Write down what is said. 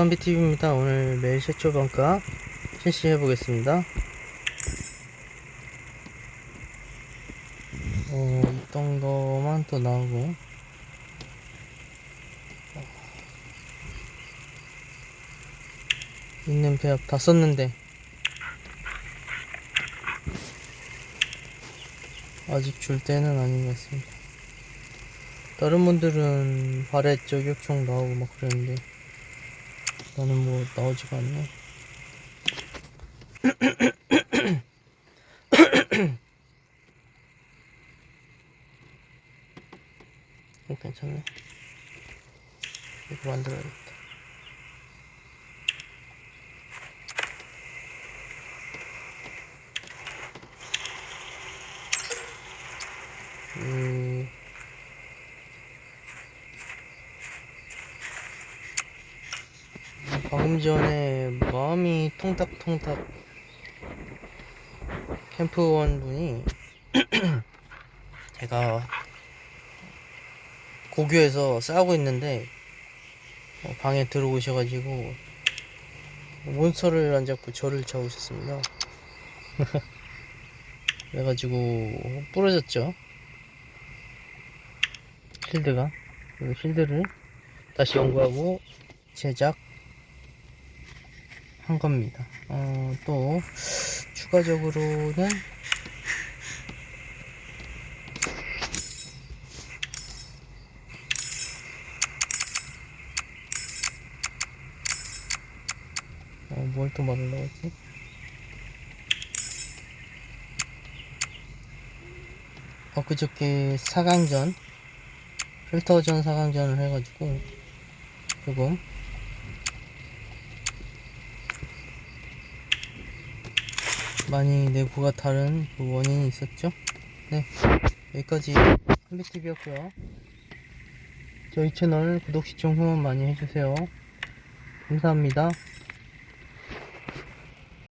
덕담비TV입니다. 오늘 매일 최초 반가 실시해 보겠습니다. 어, 있던 거만 또 나오고. 있는 배합 다 썼는데. 아직 줄 때는 아닌 것 같습니다. 다른 분들은 발에 저격총 나오고 막 그러는데. 나는 뭐 나오지가 않네. 어, 괜찮네. 이거 만들어야겠다. 음. 방금 전에 마음이 통닭통닭 캠프원 분이 제가 고교에서 싸우고 있는데 어, 방에 들어오셔가지고 몬스터를 안 잡고 저를 잡으셨습니다. 그래가지고 부러졌죠. 실드가 그 실드를 다시 연구하고 제작 한 겁니다. 어, 또 추가적으로는 어, 뭘 또 말하려고 했지? 엊그저께 4강전 필터전 4강전을 해가지고 조금 많이 내부가 다른 그 원인이 있었죠. 네, 여기까지 한비TV였고요. 저희 채널 구독, 시청 후원 많이 해주세요. 감사합니다.